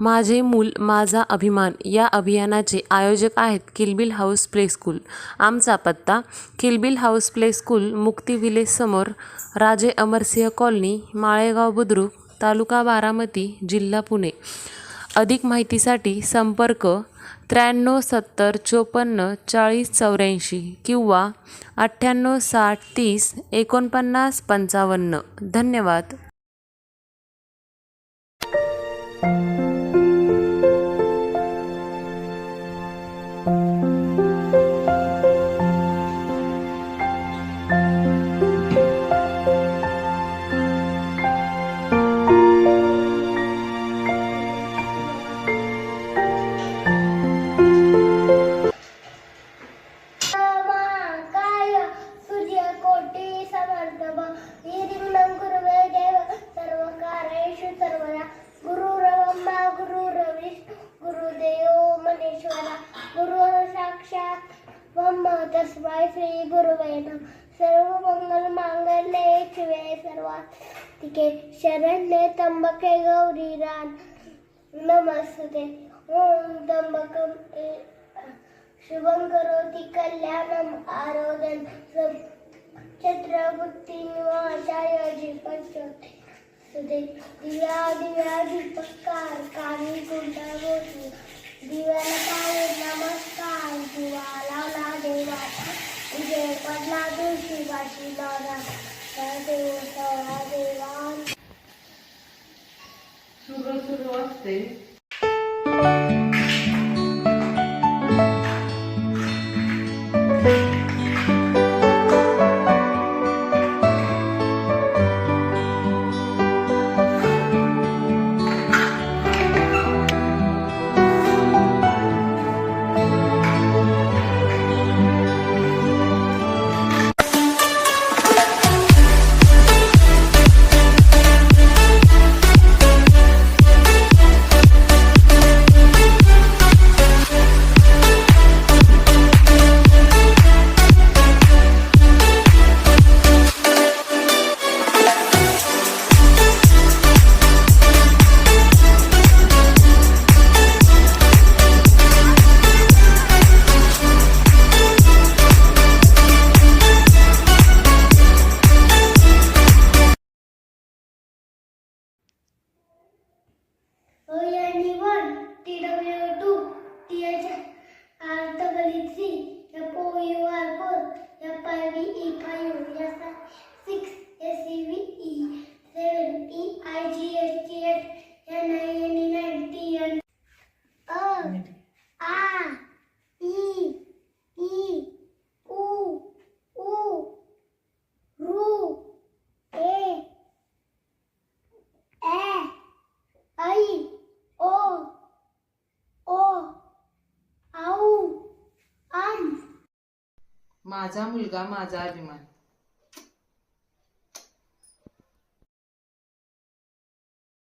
माझे मूल माझा अभिमान या अभियानाचे आयोजक आहेत किलबिल हाऊस प्ले स्कूल. आमचा पत्ता Kilbil house play school Mukti village समोर राजे अमरसिंह कॉलनी माळेगाव बुद्रुक तालुका बारामती जिल्हा पुणे. अधिक माहितीसाठी संपर्क त्र्याण्णव सत्तर चोपन्न चाळीस चौऱ्याऐंशी किंवा अठ्ठ्याण्णव साठ तीस एकोणपन्नास पंचावन्न. धन्यवाद. तस्मै श्रीगुरुवे नमः सर्वमङ्गलमाङ्गल्ये शिवे सर्वास्तिके शरण्ये त्र्यम्बके गौरी नमस्ते ॐ त्र्यम्बकं शुभं करोति कल्याणम् आरोग्यं छत्रबुद्धिं वाचाय जीवनज्योति सुदे दिव्या दिव्या दीपकार काली कुण्डल सुरुवात सुरू असते ONE1, TW2, THR33, माझा मुलगा माझा अभिमान.